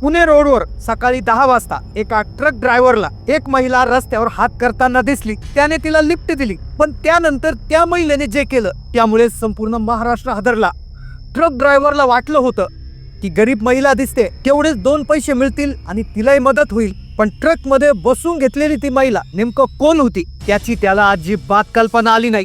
पुणे रोडवर सकाळी दहा वाजता एका ट्रक ड्रायव्हरला एक महिला रस्त्यावर हात करताना दिसली. त्याने तिला लिफ्ट दिली पण त्यानंतर त्या महिलेने जे केलं त्यामुळे संपूर्ण महाराष्ट्र हादरला. ट्रक ड्रायव्हरला वाटलं होतं की गरीब महिला दिसते तेवढेच दोन पैसे मिळतील आणि तिलाही मदत होईल. पण ट्रकमध्ये बसून घेतलेली ती महिला नेमकं कोण होती त्याची त्याला अजिबात कल्पना आली नाही.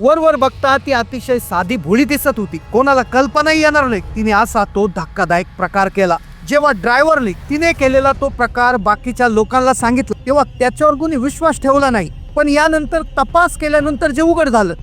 वरवर बघता ती अतिशय साधी भोळी दिसत होती. कोणाला कल्पनाही येणार नाही. तिने असा तो धक्कादायक प्रकार केला. जेव्हा ड्रायव्हरने तिने केलेला तो प्रकार बाकीच्या लोकांना सांगितलं तेव्हा त्याच्यावर कोणी विश्वास ठेवला नाही. पण यानंतर तपास केल्यानंतर जे उघड झालं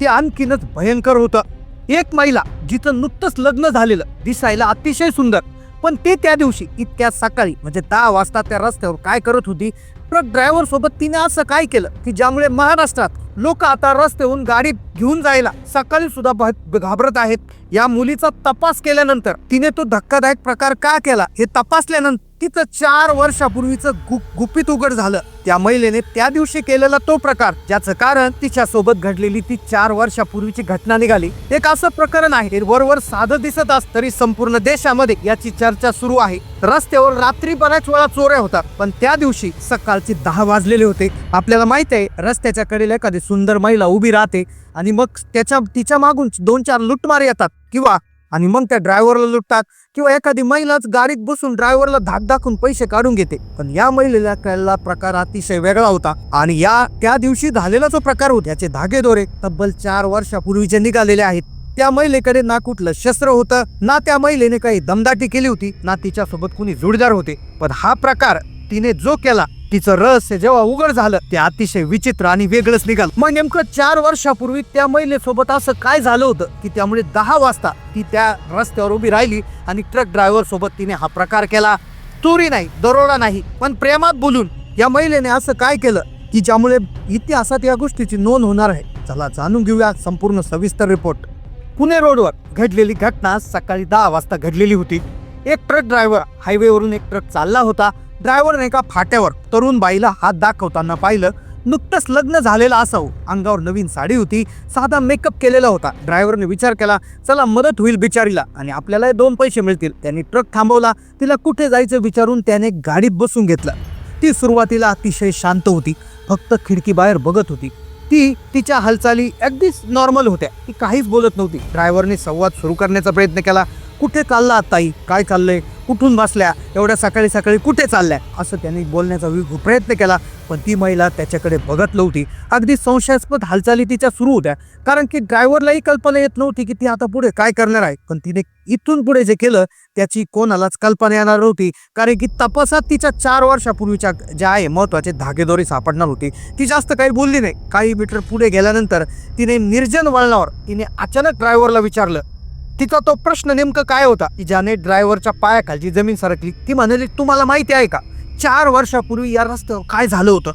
ते आणखीनच भयंकर होतं. एक महिला जिचं नुकतंच लग्न झालेलं दिसायला अतिशय सुंदर. पण ते त्या दिवशी इतक्या सकाळी म्हणजे दहा वाजता त्या रस्त्यावर काय करत होती ट्रक ड्रायव्हर सोबत तिने असं काय केलं की ज्यामुळे महाराष्ट्रात लोक आता रस्त्याहून गाडी घेऊन जायला सकाळी सुद्धा घाबरत आहेत. या मुलीचा तपास केल्यानंतर तिने तो धक्कादायक प्रकार का केला हे तपासल्यानंतर तिचं चार वर्षापूर्वीचं गु गुपित उघड झालं. त्या महिलेने त्या दिवशी केलेला तो प्रकार ज्याचं कारण तिच्या सोबत घडलेली ती चार वर्षापूर्वीची घटना निघाली. एक असं प्रकरण आहे वरवर साधं दिसत असत तरी संपूर्ण देशामध्ये याची चर्चा सुरू आहे. रस्त्यावर रात्री बऱ्याच वेळा चोऱ्या होतात पण त्या दिवशी सकाळचे दहा वाजलेले होते. आपल्याला माहीत आहे रस्त्याच्या कडेला एखादी सुंदर महिला उभी राहते आणि मग त्याच्या तिच्या मागून दोन चार लुटमार येतात. किंवा आणि मग त्या ड्रायव्हरला लुटतात. किंवा एखादी महिलाच गाडीत बसून ड्रायव्हरला धाक दाखवून पैसे काढून घेते. पण या महिलेला कळला प्रकार अतिशय वेगळा होता. आणि या त्या दिवशी झालेला जो प्रकार होता याचे धागेदोरे तब्बल चार वर्षापूर्वीचे निघालेले आहेत. त्या महिलेकडे ना कुठलं शस्त्र होतं ना त्या महिलेने काही दमदाटी केली होती ना तिच्यासोबत कुणी जोडदार होते. पण हा प्रकार तिने जो केला तिचं रहस्य जेव्हा उघड झालं ते अतिशय विचित्र आणि वेगळंच निघाल. मग नेमकं चार वर्षापूर्वी त्या महिलेसोबत असं काय झालं होतं की त्यामुळे दहा वाजता ती त्या रस्त्यावर उभी राहिली आणि ट्रक ड्रायव्हर सोबत तिने हा प्रकार केला. चोरी नाही दरोडा नाही पण प्रेमात बोलून या महिलेने असं काय केलं की ज्यामुळे इतिहासात या गोष्टीची नोंद होणार आहे. चला जाणून घेऊया संपूर्ण सविस्तर रिपोर्ट पुणे रोडवर घडलेली घटना सकाळी दहा वाजता घडलेली होती. एक ट्रक ड्रायव्हर हायवेवरून एक ट्रक चालला होता. ड्रायव्हरने एका फाट्यावर तरुण बाईला हात दाखवताना पाहिलं नुकतंच लग्न झालेलं असावं अंगावर नवीन साडी होती साधा मेकअप केलेला होता. ड्रायव्हरने विचार केला चला मदत होईल बिचारीला. आणि आपल्याला दोन पैसे मिळतील. त्यांनी ट्रक थांबवला तिला कुठे जायचं विचारून त्याने गाडीत बसून घेतलं. ती सुरुवातीला अतिशय शांत होती फक्त खिडकी बाहेर बघत होती. ती तिच्या हालचाली अगदीच नॉर्मल होत्या. ती काहीच बोलत नव्हती. ड्रायव्हरने संवाद सुरू करण्याचा प्रयत्न केला. कुठे चालला ताई काय चाललंय? कुठून बसल्या एवढ्या सकाळी सकाळी कुठे चालल्या असं त्यांनी बोलण्याचा विविध प्रयत्न केला. पण ती महिला त्याच्याकडे बघत नव्हती. अगदी संशयास्पद हालचाली तिच्या सुरू होत्या. कारण की ड्रायव्हरलाही कल्पना येत नव्हती की ती आता पुढे काय करणार आहे. पण तिने इथून पुढे जे केलं त्याची कोणालाच कल्पना येणार नव्हती. कारण की तपासात तिच्या चार वर्षापूर्वीच्या ज्या आहे महत्त्वाचे धागेदोरी सापडणार होती. ती जास्त काही बोलली नाही. काही मीटर पुढे गेल्यानंतर तिने निर्जन वळणावर तिने अचानक ड्रायव्हरला विचारलं तिचा तो प्रश्न नेमकं काय होता? की ज्याने ड्रायव्हरच्या पायाखालची जमीन सरकली. ती म्हणाली तुम्हाला माहिती आहे का? चार वर्षापूर्वी या रस्त्यावर काय झालं होतं?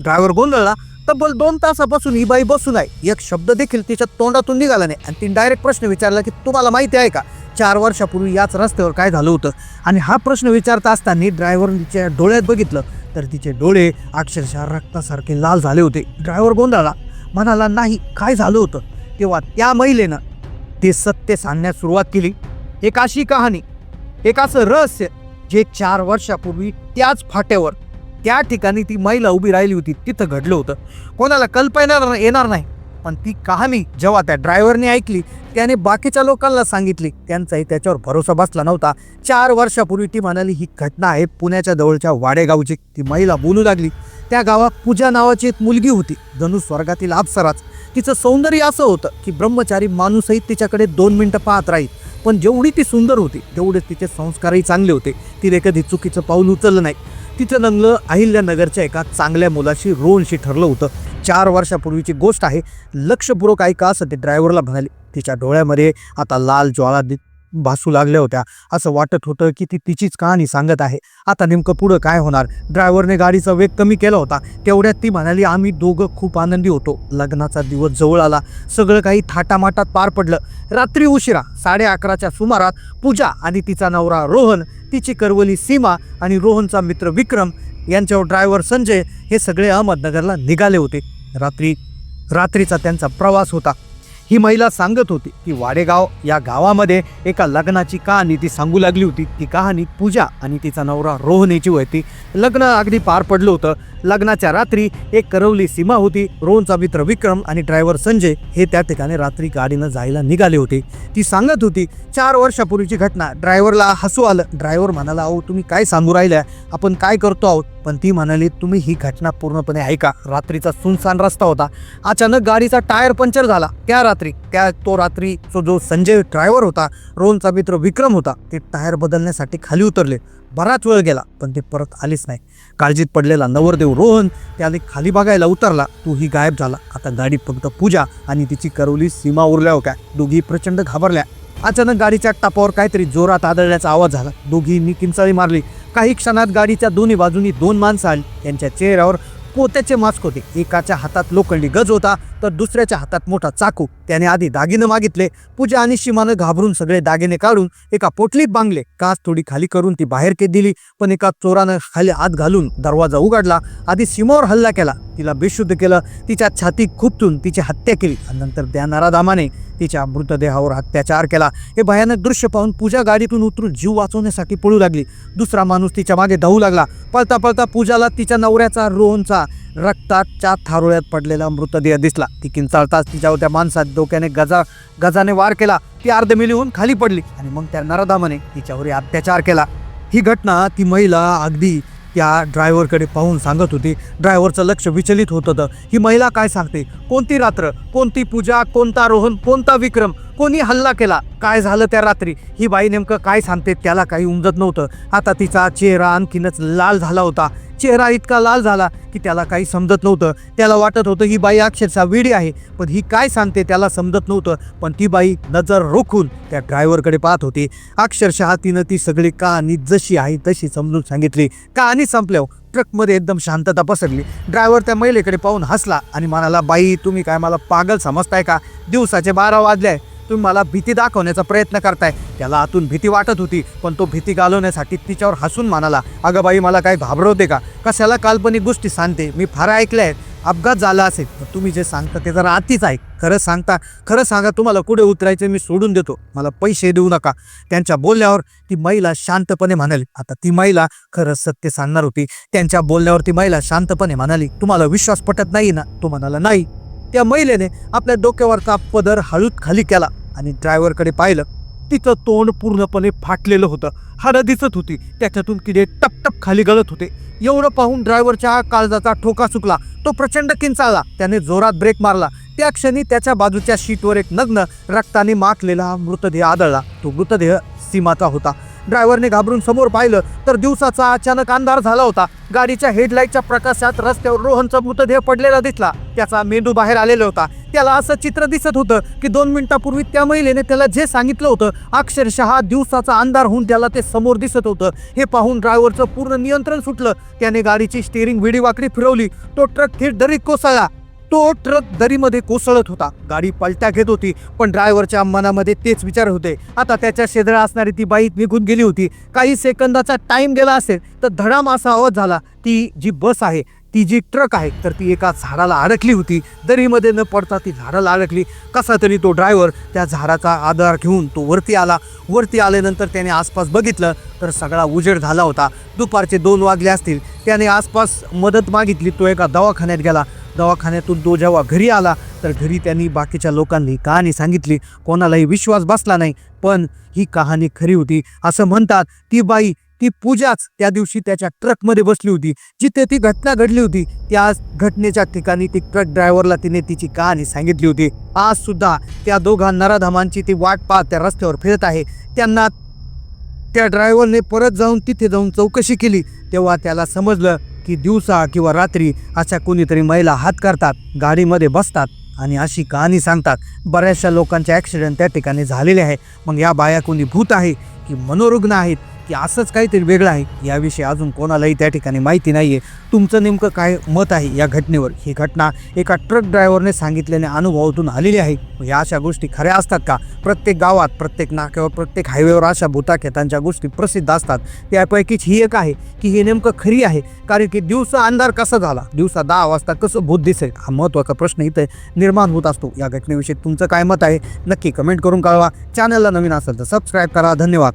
ड्रायव्हर गोंधळला. तब्बल दोन तासापासून ही बाई बसून आहे. एक शब्द देखील तिच्या तोंडातून निघाला नाही. आणि तिने डायरेक्ट प्रश्न विचारला की तुम्हाला माहिती आहे का? चार वर्षापूर्वी याच रस्त्यावर काय झालं होतं? आणि हा प्रश्न विचारता असताना ड्रायव्हर तिच्या डोळ्यात बघितलं. तर तिचे डोळे अक्षरशः रक्तासारखे लाल झाले होते. ड्रायव्हर गोंधळला. म्हणाला नाही काय झालं होतं? तेव्हा त्या महिलेनं ते सत्य सांगण्यास सुरुवात केली. एक अशी कहाणी एक असं रहस्य जे चार वर्षापूर्वी त्याच फाट्यावर त्या ठिकाणी ती महिला उभी राहिली होती तिथं घडलं होतं. कोणाला कल्पना येणार- येणार नाही. पण ती कहाणी जेव्हा त्या ड्रायव्हरने ऐकली त्याने बाकीच्या लोकांना सांगितली त्यांचाही त्याच्यावर भरोसा बसला नव्हता. चार वर्षापूर्वी ती म्हणाली ही घटना आहे पुण्याच्या जवळच्या वाडेगावची. ती महिला बोलू लागली त्या गावात पूजा नावाची एक मुलगी होती जणू स्वर्गातील अप्सराच. तिचं सौंदर्य असं होतं की ब्रह्मचारी माणूसही तिच्याकडे दोन मिनटं पाहत राहील. पण जेवढी ती सुंदर होती तेवढेच तिचे संस्कारही चांगले होते. तिने कधी चुकीचं पाऊल उचललं नाही. तिचं लग्न अहिल्यानगरच्या एका चांगल्या मुलाशी रोहनशी ठरलं होतं. चार वर्षापूर्वीची गोष्ट आहे. लक्षपूर्वक ऐका असं ते ड्रायव्हरला म्हणाले. तिच्या डोळ्यामध्ये आता लाल ज्वाळा दि- भासू लागल्या होत्या. असं वाटत होतं की ती तिचीच कहाणी सांगत आहे. आता नेमकं पुढं काय होणार? ड्रायव्हरने गाडीचा वेग कमी केला होता. तेवढ्यात ती म्हणाली आम्ही दोघं खूप आनंदी होतो. लग्नाचा दिवस जवळ आला. सगळं काही थाटामाटात पार पडलं. रात्री उशिरा साडे अकराच्या सुमारात पूजा आणि तिचा नवरा रोहन तिची करवली सीमा आणि रोहनचा मित्र विक्रम यांच्यावर ड्रायव्हर संजय हे सगळे अहमदनगरला निघाले होते. रात्री रात्रीचा त्यांचा प्रवास होता. ही महिला सांगत होती. की वाडेगाव या गावामध्ये एका लग्नाची कहाणी ती सांगू लागली होती. ती कहाणी पूजा आणि तिचा नवरा रोहन याची होती. लग्न अगदी पार पडलं होतं. लग्नाच्या रात्री एक करवली सीमा होती. रोहनचा मित्र विक्रम आणि ड्रायव्हर संजय हे त्या ठिकाणी रात्री गाडीनं जायला निघाले होते. ती सांगत होती चार वर्षापूर्वीची घटना. ड्रायव्हरला हसू आलं. ड्रायव्हर म्हणाला अहो तुम्ही काय सांगू राहिल्या? आपण काय करतो आहोत? पण ती म्हणाली तुम्ही ही घटना पूर्णपणे ऐका. रात्रीचा सुनसान रस्ता होता. अचानक गाडीचा टायर पंक्चर झाला. त्या रात्री त्या तो रात्री तो जो संजय ड्रायव्हर होता रोहनचा मित्र विक्रम होता ते टायर बदलण्यासाठी खाली उतरले. बराच वेळ गेला पण ते परत आलेच नाही. काळजीत पडलेला नवरदेव रोहन त्याने खाली बघायला उतरला. तो ही गायब झाला. आता गाडी फक्त पूजा आणि तिची करवली सीमा उरल्या होत्या. दोघी प्रचंड घाबरल्या. अचानक गाडीच्या टापावर काहीतरी जोरात आदळण्याचा आवाज झाला. दोघींनी किंचाळी मारली. काही क्षणात गाडीच्या दोन्ही बाजूनी दोन माणसं आली. त्यांच्या चेहऱ्यावर पोत्याचे मास्क होते. एकाच्या हातात लोखंडी गज होता. तर दुसऱ्याच्या हातात मोठा चाकू. त्याने आधी दागिने मागितले. पूजा आणि शिमानं घाबरून सगळे दागिने काढून एका पोटलीत बांगले काच थोडी खाली करून ती बाहेर के दिली पण एका चोरानं खाली आत घालून दरवाजा उघडला. आधी सीमावर हल्ला केला. तिला बेशुद्ध केलं. तिच्या छाती खुपतून तिची हत्या केली. आणि नंतर त्या नराधामाने तिच्या मृतदेहावर अत्याचार केला. हे भयानक दृश्य पाहून पूजा गाडीतून उतरून जीव वाचवण्यासाठी पळू लागली. दुसरा माणूस तिच्यामागे धावू लागला. पळता पळता पूजाला तिच्या नवऱ्याचा रोहनचा रक्ताच्या थारोळ्यात पडलेला मृतदेह दिसला. ती किंचाळताच तिच्यावर त्या माणसात डोक्याने गजा गजाने वार केला. ती अर्धमिली होऊन खाली पडली आणि मग त्या नरदामाने तिच्यावर अत्याचार केला. ही घटना ती महिला अगदी त्या ड्रायव्हरकडे पाहून सांगत होती. ड्रायव्हरचं लक्ष विचलित होत होतं. ही महिला काय सांगते? कोणती रात्र? कोणती पूजा? कोणता रोहन कोणता विक्रम? कोणी हल्ला केला? काय झालं त्या रात्री? ही बाई नेमकं काय सांगते? त्याला काही उमजत नव्हतं. आता तिचा चेहरा आणखीनच लाल झाला होता. चेहरा इतका लाल झाला की त्याला काही समजत नव्हतं. त्याला वाटत होतं ही बाई अक्षरशः वेडी आहे. पण ही काय सांगते त्याला समजत नव्हतं. पण ती बाई नजर रोखून त्या ड्रायव्हरकडे पाहत होती. अक्षरशः तिनं ती सगळी कहाणी जशी आहे तशी समजून सांगितली. कहाणी संपल्यावर ट्रकमध्ये एकदम शांतता पसरली. ड्रायव्हर त्या महिलेकडे पाहून हसला आणि म्हणाला बाई तुम्ही काय मला पागल समजताय का? दिवसाचे बारा वाजले तुम्ही मला भीती दाखवण्याचा प्रयत्न करताय. त्याला आतून भीती वाटत होती पण तो भीती घालवण्यासाठी तिच्यावर हसून म्हणाला अगं बाई मला काय घाबरवते का? कशाला काल्पनिक गोष्टी सांगते? मी फार ऐकलंय अपघात झाला असेल तर तुम्ही जे सांगता ते जरा आतीच आहे. खरं सांगता खरं सांगा तुम्हाला कुठे उतरायचं मी सोडून देतो. मला पैसे देऊ नका. त्यांच्या बोलण्यावर ती महिला शांतपणे म्हणाली आता ती महिला खरं सत्य सांगणार होती. त्यांच्या बोलण्यावर ती महिला शांतपणे म्हणाली तुम्हाला विश्वास पटत नाही ना? तो म्हणाला नाही. त्या महिलेने आपल्या डोक्यावरचा पदर हळूच खाली केला आणि ड्रायव्हरकडे पाहिलं तिचं तोंड पूर्णपणे फाटलेलं होतं. हाडं दिसत होती. त्याच्यातून किडे टपटप खाली गळत होते. एवढं पाहून ड्रायव्हरच्या काळजाचा ठोका चुकला. तो प्रचंड किंचाळला. त्याने जोरात ब्रेक मारला. त्या क्षणी त्याच्या बाजूच्या शीटवर एक नग्न रक्ताने माखलेला मृतदेह आदळला. तो मृतदेह सीमाचा होता. ड्रायव्हरने घाबरून समोर पाहिलं तर दिवसाचा अचानक अंधार झाला होता. गाडीच्या हेडलाईटच्या प्रकाशात रस्त्यावर रोहनचा मृतदेह पडलेला दिसला. त्याचा मेंदू बाहेर आलेला होता. त्याला असं चित्र दिसत होतं की दोन मिनिटापूर्वी त्या महिलेने त्याला जे सांगितलं होतं अक्षरशः दिवसाचा अंधार होऊन त्याला ते समोर दिसत होतं. हे पाहून ड्रायव्हरचं पूर्ण नियंत्रण सुटलं. त्याने गाडीची स्टेअरिंग विडी वाकडी फिरवली. तो ट्रक थेट दरीत कोसळला. तो ट्रक दरीमध्ये कोसळत होता. गाडी पलट्या घेत होती पण ड्रायव्हरच्या मनामध्ये तेच विचार होते. आता त्याच्या शेजरा असणारी ती बाई निघून गेली होती. काही सेकंदाचा टाइम गेला असेल तर धडाम असा आवाज झाला ती जी बस आहे ती जी ट्रक आहे तर ती एका झाडाला अडकली होती. दरीमध्ये न पडता ती झाडाला अडकली. कसा तरी तो ड्रायव्हर त्या झाडाचा आधार घेऊन तो वरती आला. वरती आल्यानंतर त्याने आसपास बघितलं तर सगळा उजेड झाला होता. दुपारचे दोन वाजले असतील. त्याने आसपास मदत मागितली. तो एका दवाखान्यात गेला. दवाखान्यातून तो जेव्हा घरी आला तर घरी त्यांनी बाकीच्या लोकांनी कहाणी सांगितली. कोणालाही विश्वास बसला नाही पण ही कहाणी खरी होती. असं म्हणतात ती बाई ती पूजाच त्या दिवशी त्याच्या ट्रकमध्ये बसली होती. जिथे ती घटना घडली होती त्या घटनेच्या ठिकाणी ती ट्रक ड्रायव्हरला तिने तिची कहाणी सांगितली होती. आज सुद्धा त्या दोघा नराधमांची ती वाट पाहत त्या रस्त्यावर फिरत आहे. त्यांना त्या ड्रायव्हरने परत जाऊन तिथे जाऊन चौकशी केली. तेव्हा त्याला समजलं की दिवसा किंवा रात्री अशा कोणीतरी महिला हात करतात गाडीमध्ये बसतात आणि अशी कहाणी सांगतात. बऱ्याचशा लोकांचे ॲक्सिडेंट त्या ठिकाणी झालेले आहे. मग या बाया कोणी भूत आहे की मनोरुग्ण आहेत? की असंच काहीतरी वेगळं आहे. याविषयी अजून कोणालाही त्या ठिकाणी माहिती नाही आहे तुमचं नेमकं काय मत आहे या घटनेवर? ही घटना एका ट्रक ड्रायव्हरने सांगितल्याने अनुभवातून आलेली आहे. या अशा गोष्टी खऱ्या असतात का? प्रत्येक गावात प्रत्येक नाक्यावर प्रत्येक हायवेवर अशा भूताखेतांच्या गोष्टी प्रसिद्ध असतात. त्यापैकीच ही एक आहे की हे नेमकं खरी आहे. कारण की दिवसा अंधार कसा झाला? दिवसा दहा वाजता कसं भूत दिसेल? हा महत्त्वाचा प्रश्न इथं निर्माण होत असतो. या घटनेविषयी तुमचं काय मत आहे? नक्की कमेंट करून कळवा. चॅनलला नवीन असेल तर सबस्क्राईब करा. धन्यवाद.